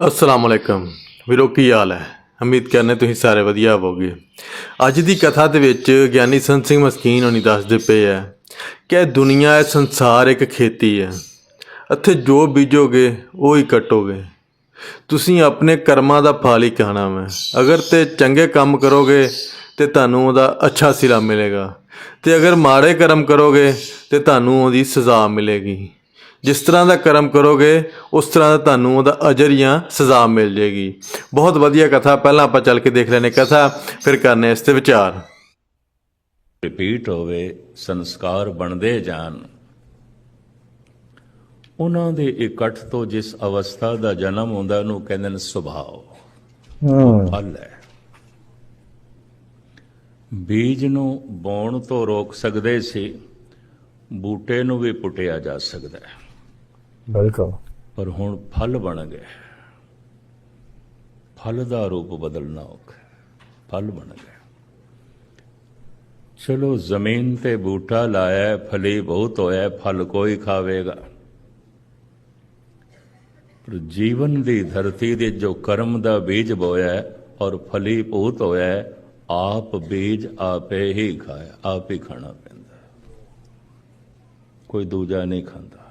ਅਸਲਾਮ ਅਲੈਕਮ। ਵੀਰੋ, ਕੀ ਹਾਲ ਹੈ? ਉਮੀਦ ਕਰਨੇ ਤੁਸੀਂ ਸਾਰੇ ਵਧੀਆ ਹੋਵੋਗੇ। ਅੱਜ ਦੀ ਕਥਾ ਦੇ ਵਿੱਚ ਗਿਆਨੀ ਸੰਤ ਸਿੰਘ ਮਸਕੀਨ ਹੋਣੀ ਦੱਸਦੇ ਪਏ ਹੈ ਕਿ ਇਹ ਦੁਨੀਆ ਹੈ ਸੰਸਾਰ ਇੱਕ ਖੇਤੀ ਹੈ। ਇੱਥੇ ਜੋ ਬੀਜੋਗੇ, ਉਹ ਹੀ ਕੱਟੋਗੇ। ਤੁਸੀਂ ਆਪਣੇ ਕਰਮਾਂ ਦਾ ਫਲ ਹੀ ਖਾਣਾ ਹੈ ਅਗਰ ਤੇ ਚੰਗੇ ਕੰਮ ਕਰੋਗੇ, ਤੇ ਤੁਹਾਨੂੰ ਉਹਦਾ ਅੱਛਾ ਸਿਲਾ ਮਿਲੇਗਾ। ਤੇ ਅਗਰ ਮਾੜੇ ਕਰਮ ਕਰੋਗੇ, ਤੇ ਤੁਹਾਨੂੰ ਉਹਦੀ ਸਜ਼ਾ ਮਿਲੇਗੀ। ਜਿਸ ਤਰ੍ਹਾਂ ਦਾ ਕਰਮ ਕਰੋਗੇ ਉਸ ਤਰ੍ਹਾਂ ਦਾ ਤੁਹਾਨੂੰ ਉਹਦਾ ਅਜਰ ਜਾਂ ਸਜ਼ਾ ਮਿਲ ਜੇਗੀ ਬਹੁਤ ਵਧੀਆ ਕਥਾ ਪਹਿਲਾਂ ਆਪਾਂ ਚੱਲ ਕੇ ਦੇਖ ਲੈਨੇ ਕਥਾ ਫਿਰ ਕਰਨੇ ਇਸ ਤੇ ਵਿਚਾਰ। ਰਿਪੀਟ ਹੋਵੇ ਸੰਸਕਾਰ ਬਣਦੇ ਜਾਣ। ਉਹਨਾਂ ਦੇ ਇਕੱਠ ਤੋਂ ਜਿਸ ਅਵਸਥਾ ਦਾ ਜਨਮ ਹੁੰਦਾ ਉਹਨੂੰ ਕਹਿੰਦੇ ਨੇ ਸੁਭਾਅ। ਫਲ ਹੈ। ਬੀਜ ਨੂੰ ਬੋਣ ਤੋਂ ਰੋਕ ਸਕਦੇ ਸੀ ਬੂਟੇ ਨੂੰ ਵੀ ਪੁੱਟਿਆ ਜਾ ਸਕਦਾ ਹੈ। ਬਿਲਕੁਲ। ਪਰ ਹੁਣ ਫਲ ਬਣ ਗਏ। ਫਲ ਦਾ ਰੂਪ ਬਦਲਣਾ ਔਖਾ ਫਲ ਬਣ ਗਿਆ ਚਲੋ ਜ਼ਮੀਨ ਤੇ ਬੂਟਾ ਲਾਇਆ ਹੈ, ਫਲੀ ਬਹੁਤ ਹੋਇਆ ਫਲ ਕੋਈ ਖਾਵੇਗਾ। ਪਰ ਜੀਵਨ ਦੀ ਧਰਤੀ ਦੇ ਜੋ ਕਰਮ ਦਾ ਬੀਜ ਬੋਇਆ ਹੈ ਔਰ ਫਲੀ ਬਹੁਤ ਹੋਇਆ ਆਪ ਬੀਜ ਆਪੇ ਹੀ ਖਾਇਆ ਆਪ ਹੀ ਖਾਣਾ ਪੈਂਦਾ। ਕੋਈ ਦੂਜਾ ਨਹੀਂ ਖਾਂਦਾ।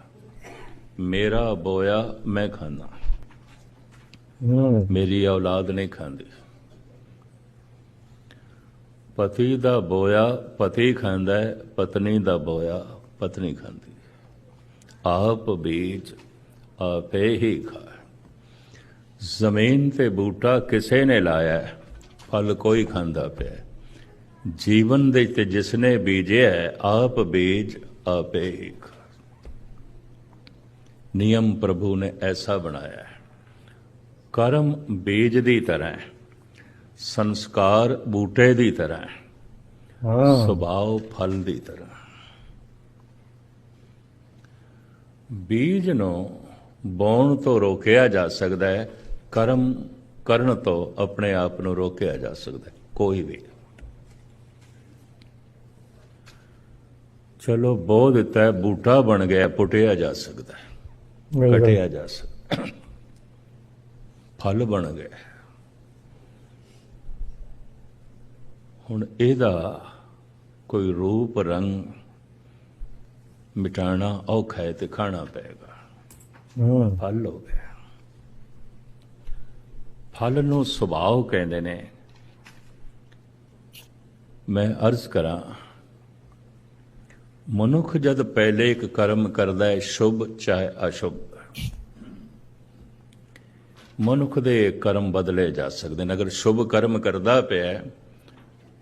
ਮੇਰਾ ਬੋਇਆ ਮੈਂ ਖਾਂਦਾ। ਮੇਰੀ ਔਲਾਦ ਨਹੀਂ ਖਾਂਦੀ। ਪਤੀ ਦਾ ਬੋਇਆ ਪਤੀ ਖਾਂਦਾ ਹੈ ਪਤਨੀ ਦਾ ਬੋਇਆ ਪਤਨੀ ਖਾਂਦੀ। ਆਪ ਬੀਜ ਆਪੇ ਹੀ ਖਾਏ। ਜ਼ਮੀਨ ਤੇ ਬੂਟਾ ਕਿਸੇ ਨੇ ਲਾਇਆ ਹੈ, ਫਲ ਕੋਈ ਖਾਂਦਾ ਪਿਆ। ਜੀਵਨ ਦੇ ਤੇ ਜਿਸਨੇ ਬੀਜਿਆ ਆਪ ਬੀਜ ਆਪੇ ਹੀ ਖਾਏ। ਨਿਯਮ ਪ੍ਰਭੂ ਨੇ ਐਸਾ ਬਣਾਇਆ ਹੈ। ਕਰਮ ਬੀਜ ਦੀ ਤਰ੍ਹਾਂ ਸੰਸਕਾਰ ਬੂਟੇ ਦੀ ਤਰ੍ਹਾਂ ਸੁਭਾਅ ਫਲ ਦੀ ਤਰ੍ਹਾਂ ਬੀਜ ਨੂੰ ਬੋਣ ਤੋਂ ਰੋਕਿਆ ਜਾ ਸਕਦਾ ਹੈ ਕਰਮ ਕਰਨ ਤੋਂ ਆਪਣੇ ਆਪ ਨੂੰ ਰੋਕਿਆ ਜਾ ਸਕਦਾ ਹੈ ਕੋਈ ਵੀ। ਚਲੋ ਬੋ ਦਿੱਤਾ ਬੂਟਾ ਬਣ ਗਿਆ ਪੁੱਟਿਆ ਜਾ ਸਕਦਾ ਹੈ। ਕਟਿਆ ਜਾ ਸਕਦਾ। ਫਲ ਬਣ ਗਏ। ਹੁਣ ਇਹਦਾ ਕੋਈ ਰੂਪ ਰੰਗ ਮਿਟਾਣਾ ਔਖਾ ਹੈ ਤੇ ਖਾਣਾ ਪਏਗਾ ਫਲ ਹੋ ਗਿਆ। ਫਲ ਨੂੰ ਸੁਭਾਅ ਕਹਿੰਦੇ ਨੇ। ਮੈਂ ਅਰਜ਼ ਕਰਾਂ ਮਨੁੱਖ ਜਦ ਪਹਿਲੇ ਇੱਕ ਕਰਮ ਕਰਦਾ ਹੈ ਸ਼ੁਭ ਚਾਹੇ ਅਸ਼ੁਭ। ਮਨੁੱਖ ਦੇ ਕਰਮ ਬਦਲੇ ਜਾ ਸਕਦੇ ਨੇ। ਅਗਰ ਸ਼ੁਭ ਕਰਮ ਕਰਦਾ ਪਿਆ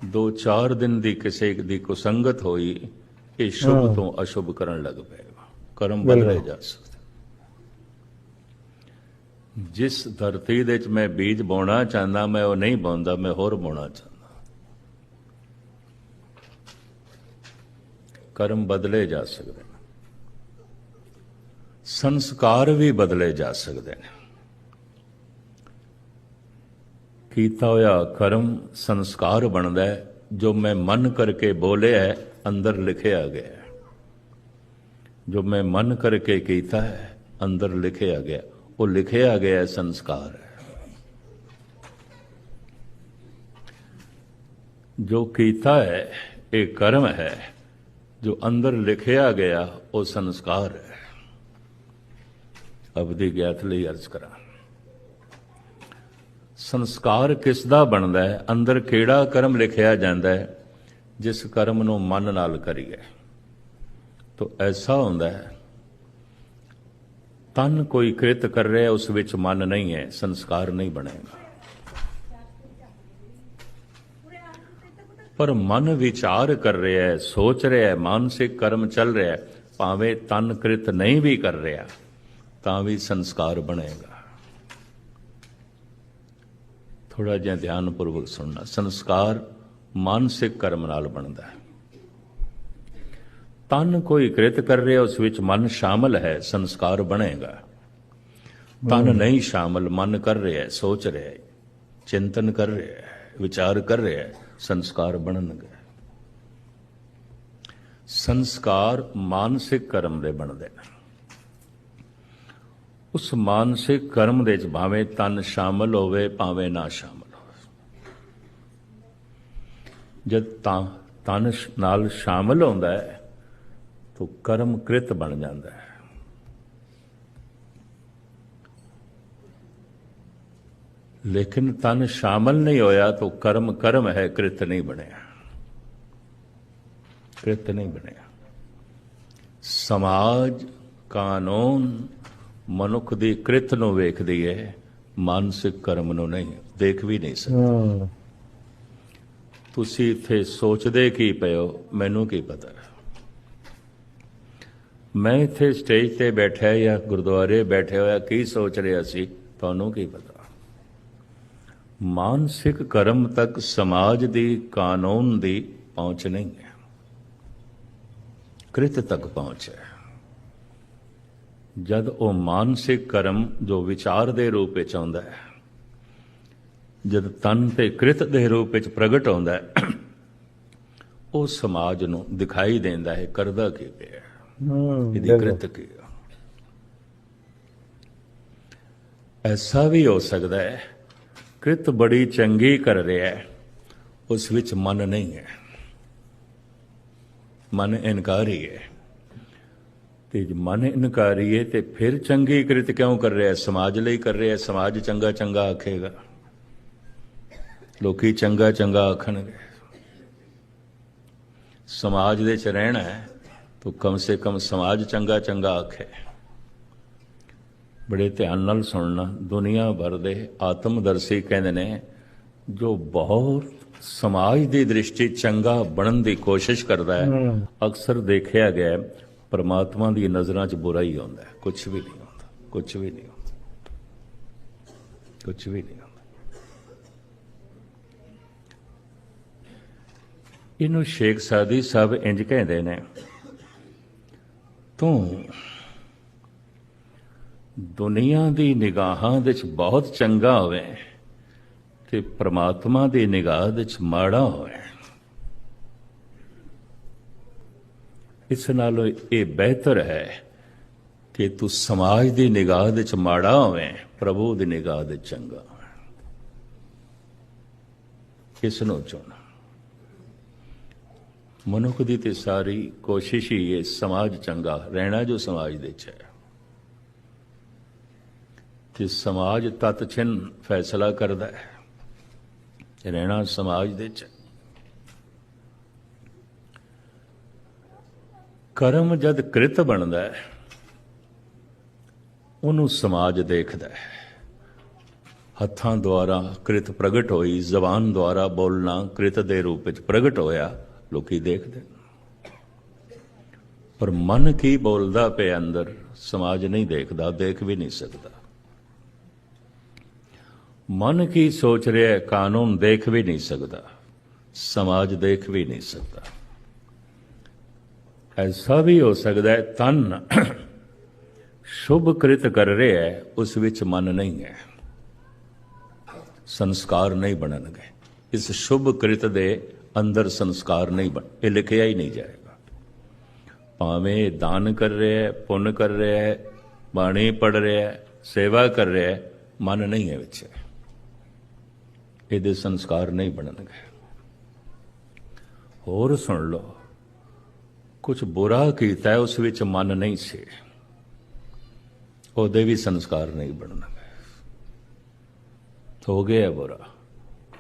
ਦੋ ਚਾਰ ਦਿਨ ਦੀ ਕਿਸੇ ਦੀ ਕੁਸੰਗਤ ਹੋਈ ਇਹ ਸ਼ੁਭ ਤੋਂ ਅਸ਼ੁਭ ਕਰਨ ਲੱਗ ਪਏਗਾ। ਕਰਮ ਬਦਲੇ ਜਾ ਸਕਦੇ। ਜਿਸ ਧਰਤੀ ਦੇ ਵਿੱਚ ਮੈਂ ਬੀਜ ਬੋਣਾ ਚਾਹੁੰਦਾ ਮੈਂ ਉਹ ਨਹੀਂ ਬੋਂਦਾ ਮੈਂ ਹੋਰ ਬੋਣਾ ਚਾਹੁੰਦਾ। ਕਰਮ ਬਦਲੇ ਜਾ ਸਕਦੇ ਨੇ। ਸੰਸਕਾਰ ਵੀ ਬਦਲੇ ਜਾ ਸਕਦੇ ਨੇ। ਕੀਤਾ ਹੋਇਆ ਕਰਮ ਸੰਸਕਾਰ ਬਣਦਾ ਹੈ, ਜੋ ਮੈਂ ਮਨ ਕਰਕੇ ਬੋਲਿਆ ਹੈ, ਅੰਦਰ ਲਿਖਿਆ ਗਿਆ ਹੈ। ਜੋ ਮੈਂ ਮਨ ਕਰਕੇ ਕੀਤਾ ਹੈ, ਅੰਦਰ ਲਿਖਿਆ ਗਿਆ ਉਹ ਲਿਖਿਆ ਗਿਆ ਸੰਸਕਾਰ ਹੈ। ਜੋ ਕੀਤਾ ਹੈ, ਇਹ ਕਰਮ ਹੈ ਜੋ ਅੰਦਰ ਲਿਖਿਆ ਗਿਆ, ਉਹ ਸੰਸਕਾਰ ਹੈ। ਅਬਦੀ ਗਿਆਤ ਲਈ ਅਰਜ਼ ਕਰਾਂ। ਸੰਸਕਾਰ ਕਿਸ ਦਾ ਬਣਦਾ ਹੈ? ਅੰਦਰ ਕਿਹੜਾ ਕਰਮ ਲਿਖਿਆ ਜਾਂਦਾ ਹੈ? ਜਿਸ ਕਰਮ ਨੂੰ ਮਨ ਨਾਲ ਕਰੀਏ। ਤੋ ਐਸਾ ਹੁੰਦਾ ਹੈ, ਤਨ ਕੋਈ ਕ੍ਰਿਤ ਕਰ ਰਿਹਾ, ਉਸ ਵਿੱਚ ਮਨ ਨਹੀਂ ਹੈ, ਸੰਸਕਾਰ ਨਹੀਂ ਬਣੇਗਾ। ਪਰ ਮਨ ਵਿਚਾਰ ਕਰ ਰਿਹਾ ਹੈ ਸੋਚ ਰਿਹਾ ਹੈ ਮਾਨਸਿਕ ਕਰਮ ਚੱਲ ਰਿਹਾ ਹੈ ਭਾਵੇਂ ਤਨ ਕ੍ਰਿਤ ਨਹੀਂ ਵੀ ਕਰ ਰਿਹਾ ਤਾਂ ਵੀ ਸੰਸਕਾਰ ਬਣੇਗਾ। ਥੋੜਾ ਜਿਹਾ ਧਿਆਨਪੂਰਵਕ ਸੁਣਨਾ ਸੰਸਕਾਰ ਮਾਨਸਿਕ ਕਰਮ ਨਾਲ ਬਣਦਾ ਹੈ। ਤਨ ਕੋਈ ਕ੍ਰਿਤ ਕਰ ਰਿਹਾ ਉਸ ਵਿੱਚ ਮਨ ਸ਼ਾਮਲ ਹੈ ਸੰਸਕਾਰ ਬਣੇਗਾ। ਤਨ ਨਹੀਂ ਸ਼ਾਮਲ ਮਨ ਕਰ ਰਿਹਾ ਹੈ ਸੋਚ ਰਿਹਾ ਹੈ ਚਿੰਤਨ ਕਰ ਰਿਹਾ ਹੈ ਵਿਚਾਰ ਕਰ ਰਿਹਾ ਹੈ ਸੰਸਕਾਰ ਬਣਨਗੇ ਸੰਸਕਾਰ ਮਾਨਸਿਕ ਕਰਮ ਦੇ ਬਣਦੇ ਨੇ। ਉਸ ਮਾਨਸਿਕ ਕਰਮ ਦੇ ਵਿੱਚ ਭਾਵੇਂ ਤਨ ਸ਼ਾਮਲ ਹੋਵੇ, ਭਾਵੇਂ ਨਾ ਸ਼ਾਮਲ ਹੋਵੇ। ਜਦ ਤਾਂ ਤਨ ਨਾਲ ਸ਼ਾਮਲ ਹੁੰਦਾ ਹੈ, ਤਾਂ ਕਰਮ ਕ੍ਰਿਤ ਬਣ ਜਾਂਦਾ ਹੈ। ਲੇਕਿਨ ਤਨ ਸ਼ਾਮਲ ਨਹੀਂ ਹੋਇਆ ਤਾਂ ਕਰਮ ਕਰਮ ਹੈ ਕ੍ਰਿਤ ਨਹੀਂ ਬਣਿਆ। ਕ੍ਰਿਤ ਨਹੀਂ ਬਣਿਆ। ਸਮਾਜ ਕਾਨੂੰਨ ਮਨੁੱਖ ਦੀ ਕ੍ਰਿਤ ਨੂੰ ਵੇਖਦੀ ਹੈ ਮਾਨਸਿਕ ਕਰਮ ਨੂੰ ਨਹੀਂ ਦੇਖ ਵੀ ਨਹੀਂ ਸਕਦੀ। ਤੁਸੀਂ ਇੱਥੇ ਸੋਚਦੇ ਕੀ ਹੋ ਮੈਨੂੰ ਕੀ ਪਤਾ? ਮੈਂ ਇੱਥੇ ਸਟੇਜ ਤੇ ਬੈਠਾ ਜਾਂ ਗੁਰਦੁਆਰੇ ਬੈਠੇ ਹੋਇਆ ਕੀ ਸੋਚ ਰਿਹਾ ਸੀ? ਤੁਹਾਨੂੰ ਕੀ ਪਤਾ? ਮਾਨਸਿਕ ਕਰਮ ਤੱਕ ਸਮਾਜ ਦੀ ਕਾਨੂੰਨ ਦੀ ਪਹੁੰਚ ਨਹੀਂ ਹੈ। ਕ੍ਰਿਤ ਤੱਕ ਪਹੁੰਚ ਹੈ। ਜਦ ਉਹ ਮਾਨਸਿਕ ਕਰਮ ਜੋ ਵਿਚਾਰ ਦੇ ਰੂਪ ਵਿੱਚ ਆਉਂਦਾ ਹੈ ਜਦ ਤਨ ਤੇ ਕ੍ਰਿਤ ਦੇ ਰੂਪ ਵਿੱਚ ਪ੍ਰਗਟ ਹੁੰਦਾ ਹੈ ਉਹ ਸਮਾਜ ਨੂੰ ਦਿਖਾਈ ਦਿੰਦਾ ਹੈ ਕਰਦਾ ਕੀ ਪਿਆ ਇਹਦੀ ਕ੍ਰਿਤ ਕੀ ਹੈ। ਐਸਾ ਵੀ ਹੋ ਸਕਦਾ ਹੈ ਕਿਰਤ ਬੜੀ ਚੰਗੀ ਕਰ ਰਿਹਾ ਹੈ। ਉਸ ਵਿੱਚ ਮਨ ਨਹੀਂ ਹੈ। ਮਨ ਇਨਕਾਰੀ ਹੈ। ਤੇ ਜੇ ਮਨ ਇਨਕਾਰੀ ਹੈ ਤੇ ਫਿਰ ਚੰਗੀ ਕਿਰਤ ਕਿਉਂ ਕਰ ਰਿਹਾ ਹੈ? ਸਮਾਜ ਲਈ ਕਰ ਰਿਹਾ ਹੈ। ਸਮਾਜ ਚੰਗਾ ਚੰਗਾ ਆਖੇਗਾ। ਲੋਕੀ ਚੰਗਾ ਚੰਗਾ ਆਖਣਗੇ। ਸਮਾਜ ਦੇ ਚ ਰਹਿਣਾ ਹੈ ਤਾਂ ਕਮ ਸੇ ਕਮ ਸਮਾਜ ਚੰਗਾ ਚੰਗਾ ਆਖੇ। ਬੜੇ ਧਿਆਨ ਨਾਲ ਸੁਣਨਾ ਦੁਨੀਆ ਭਰ ਦੇ ਆਤਮਦਰਸ਼ੀ ਕਹਿੰਦੇ ਨੇ ਜੋ ਬਹੁਤ ਸਮਾਜ ਦੀ ਦ੍ਰਿਸ਼ਟੀ ਚੰਗਾ ਬਣਨ ਦੀ ਕੋਸ਼ਿਸ਼ ਕਰਦਾ ਹੈ। ਅਕਸਰ ਦੇਖਿਆ ਗਿਆ ਪਰਮਾਤਮਾ ਦੀ ਨਜ਼ਰਾਂ 'ਚ ਬੁਰਾ ਹੀ ਹੁੰਦਾ ਹੈ ਕੁਝ ਵੀ ਨਹੀਂ ਹੁੰਦਾ ਕੁਝ ਵੀ ਨਹੀਂ ਹੁੰਦਾ ਕੁਝ ਵੀ ਨਹੀਂ ਹੁੰਦਾ ਇਹਨੂੰ ਸ਼ੇਖ ਸਾਦੀ ਸਾਹਿਬ ਇੰਜ ਕਹਿੰਦੇ ਨੇ ਤੂੰ ਦੁਨੀਆ ਦੀ ਨਿਗਾਹਾਂ ਵਿੱਚ ਬਹੁਤ ਚੰਗਾ ਹੋਵੇ ਤੇ ਪ੍ਰਮਾਤਮਾ ਦੀ ਨਿਗਾਹ ਵਿੱਚ ਮਾੜਾ ਹੋਵੇ। ਇਸ ਨਾਲੋਂ ਇਹ ਬਿਹਤਰ ਹੈ ਕਿ ਤੂੰ ਸਮਾਜ ਦੀ ਨਿਗਾਹ ਵਿੱਚ ਮਾੜਾ ਹੋਵੇ, ਪ੍ਰਭੂ ਦੀ ਨਿਗਾਹ ਵਿੱਚ ਚੰਗਾ ਹੋਵੇ। ਨੂੰ ਚੁਣ। ਮਨੁੱਖ ਦੀ ਤੇ ਸਾਰੀ ਕੋਸ਼ਿਸ਼ ਹੀ ਹੈ ਸਮਾਜ ਚੰਗਾ, ਰਹਿਣਾ ਜੋ ਸਮਾਜ ਦੇ ਚ ਹੈ। ਤੇ ਸਮਾਜ ਤਤ ਛਿਨ ਫੈਸਲਾ ਕਰਦਾ ਹੈ। ਰਹਿਣਾ ਸਮਾਜ ਦੇ ਚ। ਕਰਮ ਜਦ ਕ੍ਰਿਤ ਬਣਦਾ ਹੈ, ਉਹਨੂੰ ਸਮਾਜ ਦੇਖਦਾ ਹੈ। ਹੱਥਾਂ ਦੁਆਰਾ ਕ੍ਰਿਤ ਪ੍ਰਗਟ ਹੋਈ, ਜ਼ਬਾਨ ਦੁਆਰਾ ਬੋਲਣਾ ਕ੍ਰਿਤ ਦੇ ਰੂਪ ਵਿੱਚ ਪ੍ਰਗਟ ਹੋਇਆ, ਲੋਕੀ ਦੇਖਦੇ ਪਰ ਮਨ ਕੀ ਬੋਲਦਾ ਪਿਆ ਅੰਦਰ, ਸਮਾਜ ਨਹੀਂ ਦੇਖਦਾ, ਦੇਖ ਵੀ ਨਹੀਂ ਸਕਦਾ। ਮਨ ਕੀ ਸੋਚ ਰਿਹਾ ਹੈ, ਕਾਨੂੰਨ ਦੇਖ ਵੀ ਨਹੀਂ ਸਕਦਾ ਸਮਾਜ ਦੇਖ ਵੀ ਨਹੀਂ ਸਕਦਾ। ਐਸਾ ਵੀ ਹੋ ਸਕਦਾ ਹੈ ਤਨ ਸ਼ੁਭ ਕ੍ਰਿਤ ਕਰ ਰਿਹਾ ਹੈ ਉਸ ਵਿੱਚ ਮਨ ਨਹੀਂ ਹੈ। ਸੰਸਕਾਰ ਨਹੀਂ ਬਣਨਗੇ। ਇਸ ਸ਼ੁਭ ਕ੍ਰਿਤ ਦੇ ਅੰਦਰ ਸੰਸਕਾਰ ਨਹੀਂ ਬਣ ਇਹ ਲਿਖਿਆ ਹੀ ਨਹੀਂ ਜਾਏਗਾ। ਭਾਵੇਂ ਦਾਨ ਕਰ ਰਿਹਾ ਹੈ ਪੁੰਨ ਕਰ ਰਿਹਾ ਹੈ ਬਾਣੀ ਪੜ ਰਿਹਾ ਹੈ ਸੇਵਾ ਕਰ ਰਿਹਾ ਹੈ ਮਨ ਨਹੀਂ ਹੈ ਵਿੱਚ। ਇਹਦੇ ਸੰਸਕਾਰ ਨਹੀਂ ਬਣਨਗੇ। ਹੋਰ ਸੁਣ ਲਓ ਕੁਝ ਬੁਰਾ ਕੀਤਾ ਉਸ ਵਿੱਚ ਮਨ ਨਹੀਂ ਸੀ। ਉਹਦੇ ਵੀ ਸੰਸਕਾਰ ਨਹੀਂ ਬਣਨਗੇ। ਹੋ ਗਿਆ ਬੁਰਾ।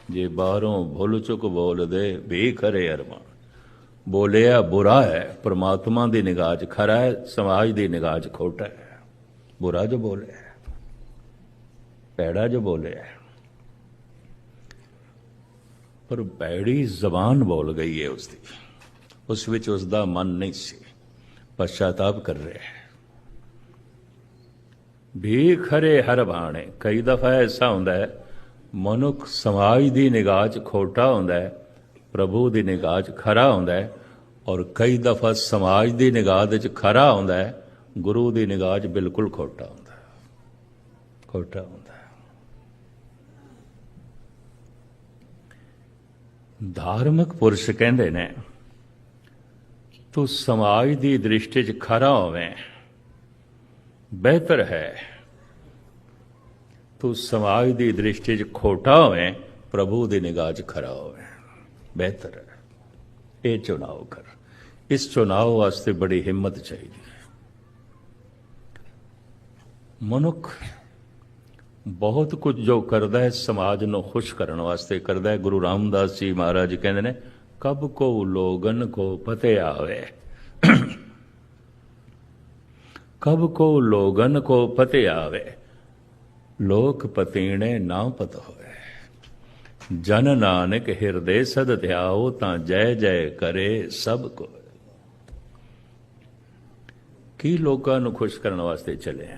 ਜੇ ਬਾਹਰੋਂ ਭੁੱਲ ਚੁੱਕ ਬੋਲਦੇ ਵੀ ਖਰੇ ਅਰਮਾਨ। ਬੋਲਿਆ ਬੁਰਾ ਹੈ ਪ੍ਰਮਾਤਮਾ ਦੀ ਨਿਗਾਹ 'ਚ ਖਰਾ ਹੈ ਸਮਾਜ ਦੀ ਨਿਗਾਹ 'ਚ ਖੋਟਾ ਹੈ। ਬੁਰਾ ਜੋ ਬੋਲਿਆ ਹੈ, ਪੈੜਾ ਜੋ ਬੋਲਿਆ। ਪਰ ਪੈੜੀ ਜ਼ਬਾਨ ਬੋਲ ਗਈ ਹੈ ਉਸ ਦੀ ਉਸ ਵਿੱਚ ਉਸ ਦਾ ਮਨ ਨਹੀਂ ਸੀ। ਪਛਤਾਪ ਕਰ ਰਿਹਾ ਹੈ। ਵੀ ਖਰੇ ਹਰ ਬਾਣੇ, ਕਈ ਦਫਾ ਐਸਾ ਹੁੰਦਾ ਹੈ, ਮਨੁੱਖ ਸਮਾਜ ਦੀ ਨਿਗਾਹ 'ਚ ਖੋਟਾ ਹੁੰਦਾ ਹੈ, ਪ੍ਰਭੂ ਦੀ ਨਿਗਾਹ 'ਚ ਖਰਾ ਹੁੰਦਾ ਹੈ ਔਰ ਕਈ ਦਫਾ ਸਮਾਜ ਦੀ ਨਿਗਾਹ ਦੇ 'ਚ ਖਰਾ ਹੁੰਦਾ ਹੈ, ਗੁਰੂ ਦੀ ਨਿਗਾਹ 'ਚ ਬਿਲਕੁਲ ਖੋਟਾ ਹੁੰਦਾ ਹੈ। ਖੋਟਾ ਹੁੰਦਾ ਹੈ ਧਾਰਮਿਕ ਪੁਰਸ਼ ਕਹਿੰਦੇ ਨੇ ਤੂੰ ਸਮਾਜ ਦੀ ਦ੍ਰਿਸ਼ਟੀ 'ਚ ਖਰਾ ਹੋਵੇਂ ਬਿਹਤਰ ਹੈ ਤੂੰ ਸਮਾਜ ਦੀ ਦ੍ਰਿਸ਼ਟੀ 'ਚ ਖੋਟਾ ਹੋਵੇਂ ਪ੍ਰਭੂ ਦੀ ਨਿਗਾਹ 'ਚ ਖਰਾ ਹੋਵੇਂ ਬਿਹਤਰ ਹੈ ਇਹ ਚੁਣਾਵ ਕਰ ਇਸ ਚੁਣਾਵ ਵਾਸਤੇ ਬੜੀ ਹਿੰਮਤ ਚਾਹੀਦੀ ਹੈ ਮਨੁੱਖ ਬਹੁਤ ਕੁਝ ਜੋ ਕਰਦਾ ਹੈ, ਸਮਾਜ ਨੂੰ ਖੁਸ਼ ਕਰਨ ਵਾਸਤੇ ਕਰਦਾ ਹੈ। ਗੁਰੂ ਰਾਮਦਾਸ ਜੀ ਮਹਾਰਾਜ ਕਹਿੰਦੇ ਨੇ, ਕਬ ਕੋ ਲੋਗਨ ਕੋ ਪਤੇ ਆਵੇ? ਕਬ ਕੋ ਲੋਗਨ ਕੋ ਪਤੇ ਆਵੇ? ਲੋਕ ਪਤੀਣੇ ਨਾ ਪਤ ਹੋਵੇ ਜਨ ਨਾਨਕ ਹਿਰਦੇ ਸਦ ਧਿਆਓ, ਤਾਂ ਜੈ ਜੈ ਕਰੇ ਸਭ ਕੋ ਕੀ ਲੋਕਾਂ ਨੂੰ ਖੁਸ਼ ਕਰਨ ਵਾਸਤੇ ਚਲੇ ਆ?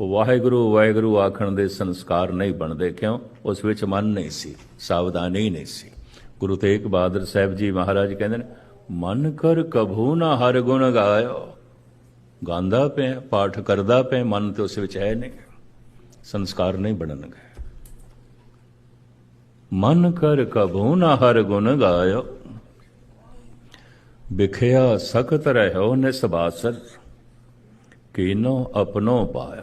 ਵਾਹਿਗੁਰੂ ਵਾਹਿਗੁਰੂ ਆਖਣ ਦੇ ਸੰਸਕਾਰ ਨਹੀਂ ਬਣਦੇ ਕਿਉਂ? ਉਸ ਵਿੱਚ ਮਨ ਨਹੀਂ ਸੀ, ਸਾਵਧਾਨੀ ਨਹੀਂ ਸੀ। ਗੁਰੂ ਤੇਗ ਬਹਾਦਰ ਸਾਹਿਬ ਜੀ ਮਹਾਰਾਜ ਕਹਿੰਦੇ ਨੇ, ਮਨ ਕਰ ਕਭੂ ਨਾ ਹਰ ਗੁਣ ਗਾਇਓ। ਗਾਉਂਦਾ ਪਿਆ, ਪਾਠ ਕਰਦਾ ਪਿਆ, ਮਨ ਤੇ ਉਸ ਵਿੱਚ ਹੈ ਨਹੀਂ। ਸੰਸਕਾਰ ਨਹੀਂ ਬਣਨਗੇ। ਮਨ ਕਰ ਕਭੂ ਨਾ ਹਰ ਗੁਣ ਗਾਇਓ। ਵਿਖਿਆ ਸਖਤ ਰਹਿਓ ਨਿਸਬਾਸਰ ਕੀਨੋ ਆਪਣੋ ਪਾਇਆ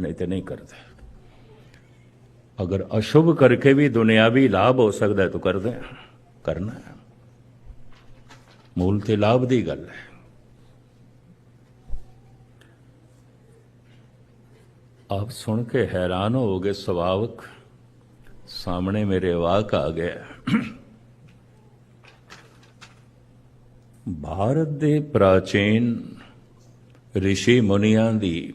ਨਹੀਂ ਤੇ ਨਹੀਂ ਕਰਦੇ। ਅਗਰ ਅਸ਼ੁਭ ਕਰਕੇ ਵੀ ਦੁਨਿਆਵੀ ਲਾਭ ਹੋ ਸਕਦਾ ਹੈ, ਤਾਂ ਕਰਦੇ। ਕਰਨਾ ਮੂਲ ਤੇ ਲਾਭ ਦੀ ਗੱਲ ਹੈ। ਆਪ ਸੁਣ ਕੇ ਹੈਰਾਨ ਹੋਗੇ ਸੁਭਾਵਕ ਸਾਹਮਣੇ ਮੇਰੇ ਵਾਕ ਆ ਗਿਆ ਭਾਰਤ ਦੇ ਪ੍ਰਾਚੀਨ ઋષਿ ਮੁਨੀਆਂ ਦੀ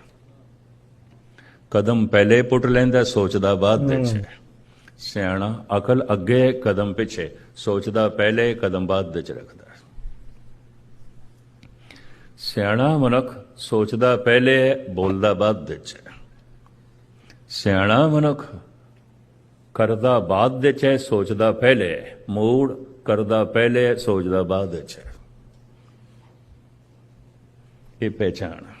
ਕਦਮ ਪਹਿਲੇ ਪੁੱਟ ਲੈਂਦਾ ਸੋਚਦਾ ਬਾਅਦ ਵਿੱਚ ਸਿਆਣਾ ਅਕਲ ਅੱਗੇ ਕਦਮ ਪਿੱਛੇ ਸੋਚਦਾ ਪਹਿਲੇ ਕਦਮ ਬਾਅਦ ਵਿੱਚ ਰੱਖਦਾ। ਸਿਆਣਾ ਮਨੁੱਖ ਸੋਚਦਾ ਪਹਿਲੇ ਬੋਲਦਾ ਬਾਅਦ ਵਿੱਚ। ਸਿਆਣਾ ਮਨੁੱਖ ਕਰਦਾ ਬਾਅਦ ਵਿੱਚ ਹੈ ਸੋਚਦਾ ਪਹਿਲੇ। ਮੂੜ ਕਰਦਾ ਪਹਿਲੇ ਸੋਚਦਾ ਬਾਅਦ ਵਿੱਚ ਇਹ ਪਹਿਚਾਣ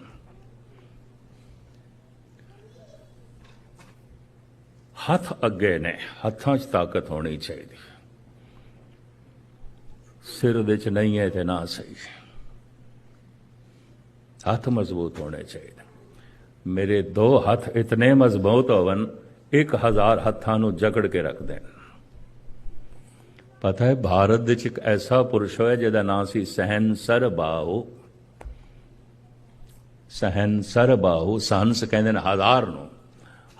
ਹੱਥ ਅੱਗੇ ਨੇ, ਹੱਥਾਂ 'ਚ ਤਾਕਤ ਹੋਣੀ ਚਾਹੀਦੀ। ਸਿਰ ਦੇ 'ਚ ਨਹੀਂ ਹੈ ਤੇ ਨਾ ਸਹੀ। ਹੱਥ ਮਜ਼ਬੂਤ ਹੋਣੇ ਚਾਹੀਦੇ। ਮੇਰੇ ਦੋ ਹੱਥ ਇਤਨੇ ਮਜ਼ਬੂਤ ਹੋਵਨ 1000 ਹੱਥਾਂ ਨੂੰ ਜਕੜ ਕੇ ਰੱਖ ਦੇਣ। ਪਤਾ ਹੈ, ਭਾਰਤ ਵਿੱਚ ਇੱਕ ਐਸਾ ਪੁਰਸ਼ ਹੋਇਆ ਜਿਹਦਾ ਨਾਮ ਸੀ ਸਹਿਨਸਰ ਬਾਹੂ। ਸਹਿਨਸਰ ਬਾਹੂ ਸਹੰਸ ਕਹਿੰਦੇ ਨੇ ਹਜ਼ਾਰ ਨੂੰ।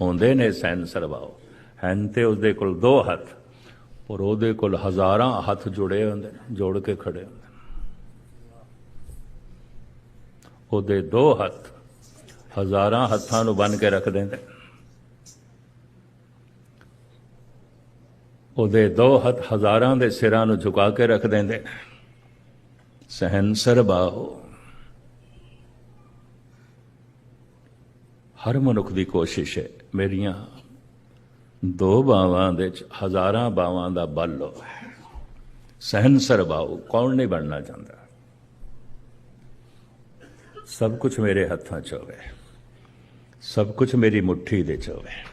ਹੁੰਦੇ ਨੇ ਸੈਨ ਸਰਵਾਓ। ਹਨ ਤੇ ਉਸਦੇ ਕੋਲ ਦੋ ਹੱਥ ਪਰ ਉਹਦੇ ਕੋਲ ਹਜ਼ਾਰਾਂ ਹੱਥ ਜੁੜੇ ਹੁੰਦੇ ਨੇ, ਜੋੜ ਕੇ ਖੜੇ ਹੁੰਦੇ ਨੇ। ਉਹਦੇ ਦੋ ਹੱਥ ਹਜ਼ਾਰਾਂ ਹੱਥਾਂ ਨੂੰ ਬੰਨ ਕੇ ਰੱਖ ਦਿੰਦੇ ਉਹਦੇ ਦੋ ਹੱਥ ਹਜ਼ਾਰਾਂ ਦੇ ਸਿਰਾਂ ਨੂੰ ਝੁਕਾ ਕੇ ਰੱਖ ਦਿੰਦੇ ਸਹਿਨ ਸਰਬਾਹੋ ਹਰ ਮਨੁੱਖ ਦੀ ਕੋਸ਼ਿਸ਼ ਹੈ ਮੇਰੀਆਂ ਦੋ ਬਾਵਾਂ ਦੇ ਚ ਹਜ਼ਾਰਾਂ ਬਾਵਾਂ ਦਾ ਬਲ ਹੋਵੇ ਸਹਿਨ ਸਰਬਾਹੋ ਕੌਣ ਨਹੀਂ ਬਣਨਾ ਚਾਹੁੰਦਾ? ਸਭ ਕੁਝ ਮੇਰੇ ਹੱਥਾਂ 'ਚ ਹੋਵੇ। ਸਭ ਕੁਝ ਮੇਰੀ ਮੁਠੀ ਦੇ 'ਚ ਹੋਵੇ।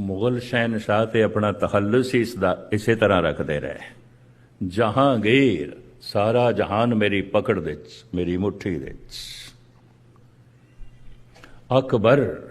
ਮੁਗਲ ਸ਼ਹਿਨशाह ਤੇ ਆਪਣਾ ਤਖੱਲੁਸ ਇਸ ਦਾ ਇਸੇ ਤਰ੍ਹਾਂ ਰੱਖਦੇ ਰਹੇ। ਜਹਾਂਗੀਰ, ਸਾਰਾ ਜਹਾਨ ਮੇਰੀ ਪਕੜ ਵਿੱਚ ਮੇਰੀ ਮੁਠੀ ਵਿੱਚ ਅਕਬਰ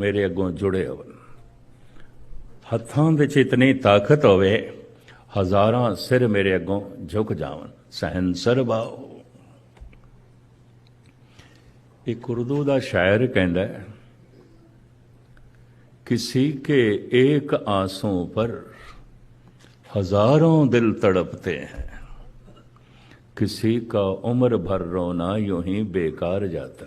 ਮੇਰੇ ਅੱਗੋਂ ਜੁੜੇ ਹੋਵਨ ਹੱਥਾਂ ਵਿੱਚ ਇਤਨੀ ਤਾਕਤ ਹੋਵੇ ਹਜ਼ਾਰਾਂ ਸਿਰ ਮੇਰੇ ਅੱਗੋਂ ਝੁਕ ਜਾਵਨ ਸਹਿਨ ਸਰਬਾਓ ਇੱਕ ਉਰਦੂ ਦਾ ਸ਼ਾਇਰ ਕਹਿੰਦਾ ਹੈ किसी के एक आंसू पर हजारों दिल तड़पते हैं किसी का उम्र भर रोना यूं ही बेकार जाता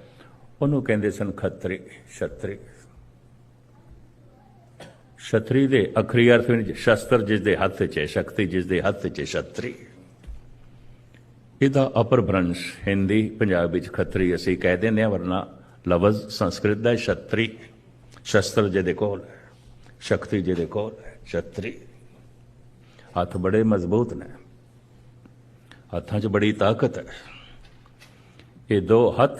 ਉਹਨੂੰ ਕਹਿੰਦੇ ਸਨ ਖੱਤਰੀ, ਛਤਰੀ। ਛਤਰੀ ਦੇ ਅਖਰੀ ਅਰਥ ਵਿੱਚ ਸ਼ਸਤਰ ਜਿਸ ਦੇ ਹੱਥ 'ਚ ਹੈ, ਸ਼ਕਤੀ ਜਿਸ ਦੇ ਹੱਥ 'ਚ ਹੈ, ਛਤਰੀ। ਇਹਦਾ ਅਪਰ ਭ੍ਰੰਸ਼ ਹਿੰਦੀ ਪੰਜਾਬੀ ਵਿੱਚ ਖੱਤਰੀ ਅਸੀਂ ਕਹਿ ਦਿੰਦੇ ਹਾਂ, ਵਰਨਾ ਲਫ਼ਜ਼ ਸੰਸਕ੍ਰਿਤ ਦਾ ਹੈ, ਛਤਰੀ। ਸ਼ਸਤਰ ਜਿਹਦੇ ਕੋਲ ਸ਼ਕਤੀ ਜਿਹਦੇ ਕੋਲ ਛਤਰੀ। ਹੱਥ ਬੜੇ ਮਜ਼ਬੂਤ ਨੇ। ਹੱਥਾਂ 'ਚ ਬੜੀ ਤਾਕਤ ਹੈ। ਇਹ ਦੋ ਹੱਥ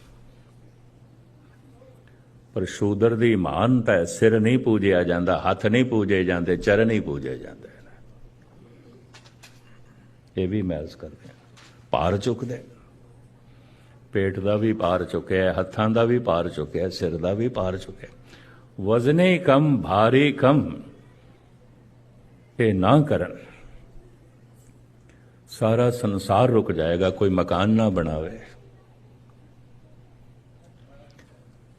ਪਰ ਸ਼ੂਦਰ ਦੀ ਮਹਾਨਤਾ ਹੈ ਸਿਰ ਨਹੀਂ ਪੂਜਿਆ ਜਾਂਦਾ, ਹੱਥ ਨਹੀਂ ਪੂਜੇ ਜਾਂਦੇ ਚਰਨ ਨਹੀਂ ਪੂਜੇ ਜਾਂਦੇ। ਇਹ ਵੀ ਮਹਿਜ਼ ਕਰਦੇ ਆ ਭਾਰ ਚੁੱਕਦੇ। ਪੇਟ ਦਾ ਵੀ ਭਾਰ ਚੁੱਕਿਆ, ਹੱਥਾਂ ਦਾ ਵੀ ਭਾਰ ਚੁੱਕਿਆ, ਸਿਰ ਦਾ ਵੀ ਭਾਰ ਚੁੱਕਿਆ। ਹੈ। ਵਜ਼ਨੇ ਕਮ, ਭਾਰੀ ਕਮ, ਇਹ ਨਾ ਕਰਨ। ਸਾਰਾ ਸੰਸਾਰ ਰੁਕ ਜਾਏਗਾ, ਕੋਈ ਮਕਾਨ ਨਾ ਬਣਾਵੇ।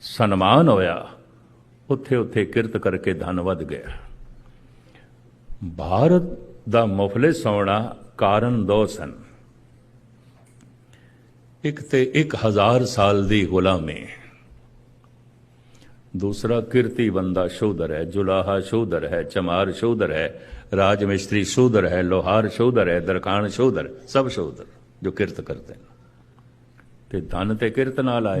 ਸਨਮਾਨ ਹੋਇਆ, ਉੱਥੇ ਉੱਥੇ ਕਿਰਤ ਕਰਕੇ ਧਨ ਵੱਧ ਗਿਆ। ਭਾਰਤ ਦਾ ਮੁਫਲਿਸ ਹੋਣਾ ਕਾਰਨ ਦੋ ਸਨ। ਇੱਕ ਤੇ 1000 ਸਾਲ ਦੀ ਗੁਲਾਮੀ। ਦੂਸਰਾ ਕਿਰਤੀ ਬੰਦਾ ਸ਼ੋਧਰ ਹੈ, ਜੁਲਾਹਾ ਸ਼ੋਧਰ ਹੈ, ਚਮਾਰ ਸ਼ੋਧਰ ਹੈ ਰਾਜ ਮਿਸਤਰੀ ਸ਼ੋਧਰ ਹੈ, ਲੋਹਾਰ ਸ਼ੂਦਰ ਹੈ ਦਰਕਾਨ ਸ਼ੂਦਰ, ਸਭ ਸ਼ੂਦਰ ਜੋ ਕਿਰਤ ਕਰਦੇ ਨੇ। ਤੇ ਧਨ ਤੇ ਕਿਰਤ ਨਾਲ ਆਏ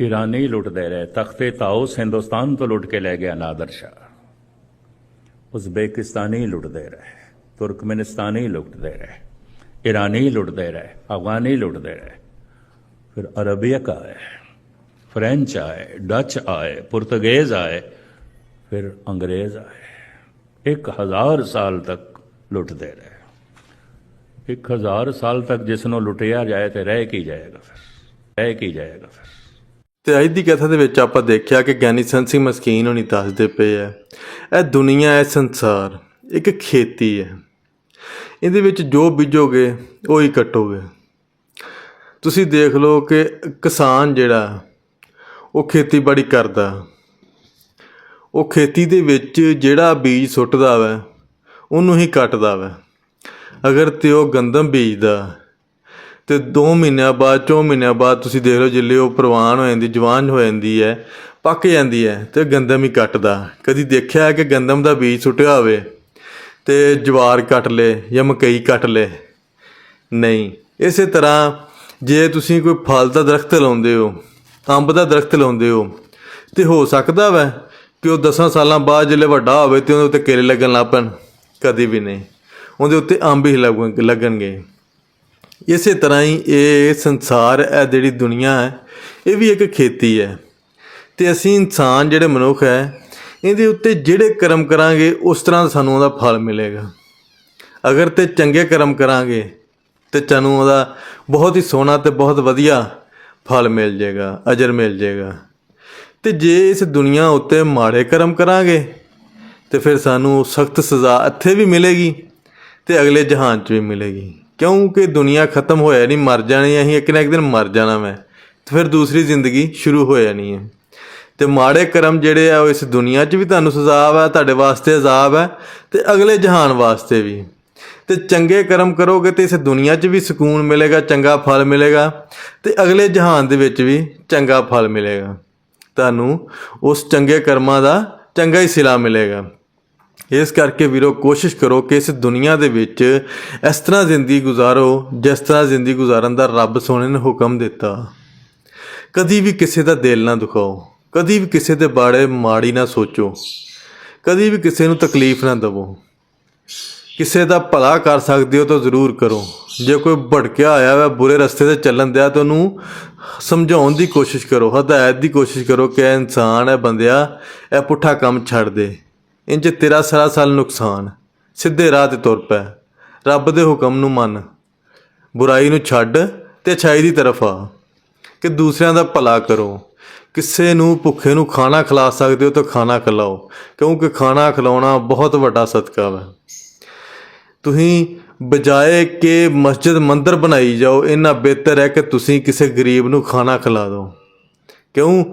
ਈਰਾਨੀ ਲੁੱਟਦੇ ਰਹੇ, ਤਖਤੇ ਤਾਉਸ ਹਿੰਦੁਸਤਾਨ ਤੋਂ ਲੁੱਟ ਕੇ ਲੈ ਗਿਆ ਨਾਦਰ ਸ਼ਾਹ। ਉਜ਼ਬੇਕਿਸਤਾਨੀ ਲੁੱਟਦੇ ਰਹੇ, ਤੁਰਕਮਨਿਸਤਾਨੀ ਲੁੱਟਦੇ ਰਹੇ ਈਰਾਨੀ ਲੁੱਟਦੇ ਰਹੇ, ਅਫਗਾਨੀ ਲੁੱਟਦੇ ਰਹੇ। ਫਿਰ ਅਰਬੀਅਕ ਆਏ, ਫ੍ਰੈਂਚ ਆਏ, ਡਚ ਆਏ, ਪੁਰਤਗਾਜ਼ ਆਏ, ਫਿਰ ਅੰਗਰੇਜ਼ ਆਏ। ਇੱਕ ਹਜ਼ਾਰ ਸਾਲ ਤੱਕ ਲੁੱਟਦੇ ਰਹੇ। ਇੱਕ ਹਜ਼ਾਰ ਸਾਲ ਤੱਕ ਜਿਸ ਨੂੰ ਲੁੱਟਿਆ ਜਾਏ ਤੇ ਰਹਿ ਕੀ ਜਾਏਗਾ ਫਿਰ? ਰਹਿ ਕੀ ਜਾਏਗਾ ਫਿਰ? ਤੇ ਅੱਜ ਦੀ ਕਥਾ ਦੇ ਵਿੱਚ ਆਪਾਂ ਦੇਖਿਆ ਕਿ ਗਿਆਨੀ ਸੰਤ ਸਿੰਘ ਮਸਕੀਨ ਹੋਣੀ ਦੱਸਦੇ ਪਏ ਆ, ਇਹ ਦੁਨੀਆ ਹੈ ਸੰਸਾਰ, ਇੱਕ ਖੇਤੀ ਹੈ। ਇਹਦੇ ਵਿੱਚ ਜੋ ਬੀਜੋਗੇ, ਉਹ ਹੀ ਕੱਟੋਗੇ। ਤੁਸੀਂ ਦੇਖ ਲਓ ਕਿ ਕਿਸਾਨ ਜਿਹੜਾ, ਉਹ ਖੇਤੀਬਾੜੀ ਕਰਦਾ। ਉਹ ਖੇਤੀ ਦੇ ਵਿੱਚ ਜਿਹੜਾ ਬੀਜ ਸੁੱਟਦਾ ਵਾ, ਉਹਨੂੰ ਹੀ ਕੱਟਦਾ ਵਾ। ਅਗਰ ਤੇ ਉਹ ਗੰਦਮ ਬੀਜਦਾ ਅਤੇ ਦੋ ਮਹੀਨਿਆਂ ਬਾਅਦ 4 ਮਹੀਨਿਆਂ ਬਾਅਦ ਤੁਸੀਂ ਦੇਖ ਲਓ ਜਿੱਲੇ ਉਹ ਪ੍ਰਵਾਨ ਹੋ ਜਾਂਦੀ, ਜਵਾਨ ਹੋ ਜਾਂਦੀ ਹੈ, ਪੱਕ ਜਾਂਦੀ ਹੈ ਤੇ ਗੰਦਮ ਹੀ ਕੱਟਦਾ। ਕਦੀ ਦੇਖਿਆ ਹੈ ਕਿ ਗੰਦਮ ਦਾ ਬੀਜ ਸੁੱਟਿਆ ਹੋਵੇ ਤੇ ਜਵਾਰ ਕੱਟ ਲਏ ਜਾਂ ਮਕਈ ਕੱਟ ਲਏ ਨਹੀਂ। ਇਸੇ ਤਰ੍ਹਾਂ ਜੇ ਤੁਸੀਂ ਕੋਈ ਫਲ ਦਾ ਦਰਖਤ ਲਾਉਂਦੇ ਹੋ, ਅੰਬ ਦਾ ਦਰਖਤ ਲਾਉਂਦੇ ਹੋ, ਤੇ ਹੋ ਸਕਦਾ ਵੈ ਕਿ ਉਹ 10 ਸਾਲਾਂ ਬਾਅਦ ਜਿਹੜੇ ਵੱਡਾ ਹੋਵੇ ਤੇ ਉਹਦੇ ਉੱਤੇ ਕੇਲੇ ਲੱਗਣ ਲੱਗ ਪੈਣ? ਕਦੀ ਵੀ ਨਹੀਂ। ਉਹਦੇ ਉੱਤੇ ਅੰਬ ਹੀ ਲੱਗਣ- ਲੱਗਣਗੇ। ਇਸੇ ਤਰ੍ਹਾਂ ਹੀ ਇਹ ਸੰਸਾਰ ਹੈ ਜਿਹੜੀ ਦੁਨੀਆ ਹੈ, ਇਹ ਵੀ ਇੱਕ ਖੇਤੀ ਹੈ। ਤੇ ਅਸੀਂ ਇਨਸਾਨ ਜਿਹੜੇ ਮਨੁੱਖ ਹੈ, ਇਹਦੇ ਉੱਤੇ ਜਿਹੜੇ ਕਰਮ ਕਰਾਂਗੇ, ਉਸ ਤਰ੍ਹਾਂ ਸਾਨੂੰ ਉਹਦਾ ਫਲ ਮਿਲੇਗਾ। ਅਗਰ ਤੇ ਚੰਗੇ ਕਰਮ ਕਰਾਂਗੇ, ਤੇ ਸਾਨੂੰ ਉਹਦਾ ਬਹੁਤ ਹੀ ਸੋਹਣਾ ਤੇ ਬਹੁਤ ਵਧੀਆ ਫਲ ਮਿਲ ਜਾਏਗਾ, ਅਜਰ ਮਿਲ ਜਾਏਗਾ। ਤੇ ਜੇ ਇਸ ਦੁਨੀਆ ਉੱਤੇ ਮਾੜੇ ਕਰਮ ਕਰਾਂਗੇ, ਤੇ ਫਿਰ ਸਾਨੂੰ ਸਖਤ ਸਜ਼ਾ ਇੱਥੇ ਵੀ ਮਿਲੇਗੀ, ਤੇ ਅਗਲੇ ਜਹਾਨ 'ਚ ਵੀ ਮਿਲੇਗੀ। ਕਿਉਂਕਿ ਦੁਨੀਆ ਖਤਮ ਹੋਇਆ ਨਹੀਂ, ਮਰ ਜਾਣੀ ਅਸੀਂ ਇੱਕ ਨਾ ਇੱਕ ਦਿਨ ਮਰ ਜਾਣਾ ਮੈਂ। ਤੇ ਫਿਰ ਦੂਸਰੀ ਜ਼ਿੰਦਗੀ ਸ਼ੁਰੂ ਹੋ ਜਾਣੀ ਹੈ। ਤੇ ਮਾੜੇ ਕਰਮ ਜਿਹੜੇ ਆ, ਉਹ ਇਸ ਦੁਨੀਆ 'ਚ ਵੀ ਤੁਹਾਨੂੰ ਸਜ਼ਾ ਹੈ ਤੁਹਾਡੇ ਵਾਸਤੇ ਅਜ਼ਾਬ ਹੈ, ਤੇ ਅਗਲੇ ਜਹਾਨ ਵਾਸਤੇ ਵੀ। ਤੇ ਚੰਗੇ ਕਰਮ ਕਰੋਗੇ ਤੇ ਇਸ ਦੁਨੀਆ 'ਚ ਵੀ ਸਕੂਨ ਮਿਲੇਗਾ, ਚੰਗਾ ਫਲ ਮਿਲੇਗਾ, ਤੇ ਅਗਲੇ ਜਹਾਨ ਦੇ ਵਿੱਚ ਵੀ ਚੰਗਾ ਫਲ ਮਿਲੇਗਾ। ਤੁਹਾਨੂੰ ਉਸ ਚੰਗੇ ਕਰਮਾਂ ਦਾ ਚੰਗਾ ਹੀ ਸਿਲਾ ਮਿਲੇਗਾ। ਇਸ ਕਰਕੇ ਵੀਰੋ ਕੋਸ਼ਿਸ਼ ਕਰੋ ਕਿ ਇਸ ਦੁਨੀਆ ਦੇ ਵਿੱਚ ਇਸ ਤਰ੍ਹਾਂ ਜ਼ਿੰਦਗੀ ਗੁਜ਼ਾਰੋ, ਜਿਸ ਤਰ੍ਹਾਂ ਜ਼ਿੰਦਗੀ ਗੁਜ਼ਾਰਨ ਦਾ ਰੱਬ ਸੋਹਣੇ ਨੇ ਹੁਕਮ ਦਿੱਤਾ। ਕਦੀ ਵੀ ਕਿਸੇ ਦਾ ਦਿਲ ਨਾ ਦੁਖਾਓ, ਕਦੀ ਵੀ ਕਿਸੇ ਦੇ ਬਾਰੇ ਮਾੜੀ ਨਾ ਸੋਚੋ, ਕਦੀ ਵੀ ਕਿਸੇ ਨੂੰ ਤਕਲੀਫ ਨਾ ਦਿਵੋ। ਕਿਸੇ ਦਾ ਭਲਾ ਕਰ ਸਕਦੇ ਹੋ ਤਾਂ ਜ਼ਰੂਰ ਕਰੋ। ਜੇ ਕੋਈ ਭਟਕਿਆ ਆਇਆ ਹੈ ਬੁਰੇ ਰਸਤੇ ਤੇ ਚੱਲਣ ਦਿਆ ਤਾਂ ਉਹਨੂੰ ਸਮਝਾਉਣ ਦੀ ਕੋਸ਼ਿਸ਼ ਕਰੋ, ਹਦਾਇਤ ਦੀ ਕੋਸ਼ਿਸ਼ ਕਰੋ ਕਿ ਇਹ ਇਨਸਾਨ ਹੈ ਬੰਦਿਆ, ਇਹ ਪੁੱਠਾ ਕੰਮ ਛੱਡ ਦੇ। ਇੰਜ ਤੇਰਾ ਸਾਰਾ ਸਾਲ ਨੁਕਸਾਨ, ਸਿੱਧੇ ਰਾਹ ਤੇ ਤੁਰ ਪੈ। ਰੱਬ ਦੇ ਹੁਕਮ ਨੂੰ ਮੰਨ। ਬੁਰਾਈ ਨੂੰ ਛੱਡ ਤੇ ਅਛਾਈ ਦੀ ਤਰਫ ਆ। ਕਿ ਦੂਸਰਿਆਂ ਦਾ ਭਲਾ ਕਰੋ। ਕਿਸੇ ਨੂੰ ਭੁੱਖੇ ਨੂੰ ਖਾਣਾ ਖਿਲਾ ਸਕਦੇ ਹੋ ਤਾਂ ਖਾਣਾ ਖਿਲਾਓ, ਕਿਉਂਕਿ ਖਾਣਾ ਖਿਲਾਉਣਾ ਬਹੁਤ ਵੱਡਾ ਸਦਕਾ ਹੈ ਤੁਸੀਂ ਬਜਾਏ ਕਿ ਮਸਜਿਦ ਮੰਦਰ ਬਣਾਈ ਜਾਓ ਇਹਨਾਂ ਬਿਹਤਰ ਹੈ ਕਿ ਤੁਸੀਂ ਕਿਸੇ ਗਰੀਬ ਨੂੰ ਖਾਣਾ ਖਿਲਾ ਦਿਓ। ਕਿਉਂ?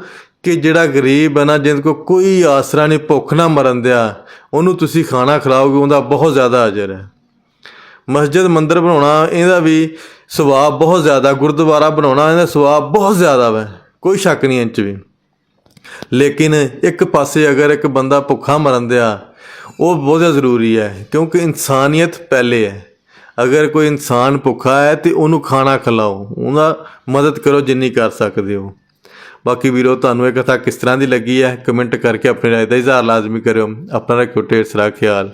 ਕਿ ਜਿਹੜਾ ਗਰੀਬ ਹੈ ਨਾ, ਜਿਹਦੇ ਕੋਲ ਕੋਈ ਆਸਰਾ ਨਹੀਂ, ਭੁੱਖ ਨਾ ਮਰਨ ਦਿਆ, ਉਹਨੂੰ ਤੁਸੀਂ ਖਾਣਾ ਖਿਲਾਓਗੇ, ਉਹਦਾ ਬਹੁਤ ਜ਼ਿਆਦਾ ਅਜਰ ਹੈ। ਮਸਜਿਦ ਮੰਦਰ ਬਣਾਉਣਾ, ਇਹਦਾ ਵੀ ਸਵਾਬ ਬਹੁਤ ਜ਼ਿਆਦਾ, ਗੁਰਦੁਆਰਾ ਬਣਾਉਣਾ, ਇਹਦਾ ਸਵਾਬ ਬਹੁਤ ਜ਼ਿਆਦਾ ਹੈ ਕੋਈ ਸ਼ੱਕ ਨਹੀਂ ਇੰਚ ਵੀ। ਲੇਕਿਨ ਇੱਕ ਪਾਸੇ ਅਗਰ ਇੱਕ ਬੰਦਾ ਭੁੱਖਾ ਮਰਨ ਦਿਆ, ਉਹ ਬਹੁਤ ਜ਼ਿਆਦਾ ਜ਼ਰੂਰੀ ਹੈ, ਕਿਉਂਕਿ ਇਨਸਾਨੀਅਤ ਪਹਿਲੇ ਹੈ। ਅਗਰ ਕੋਈ ਇਨਸਾਨ ਭੁੱਖਾ ਹੈ ਤੇ ਉਹਨੂੰ ਖਾਣਾ ਖਿਲਾਓ, ਉਹਦਾ ਮਦਦ ਕਰੋ ਜਿੰਨੀ ਕਰ ਸਕਦੇ ਹੋ। ਬਾਕੀ ਵੀਰੋ, ਤੁਹਾਨੂੰ ਇਹ ਕਥਾ ਕਿਸ ਤਰ੍ਹਾਂ ਦੀ ਲੱਗੀ ਹੈ? ਕਮੈਂਟ ਕਰਕੇ ਆਪਣੀ ਰਾਏ ਦਾ ਇਜ਼ਹਾਰ ਲਾਜ਼ਮੀ ਕਰਿਓ। ਆਪਣਾ ਰੱਖਿਓ ਢੇਰ ਸਾਰਾ ਖਿਆਲ।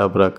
ਰੱਬ ਰੱਖ।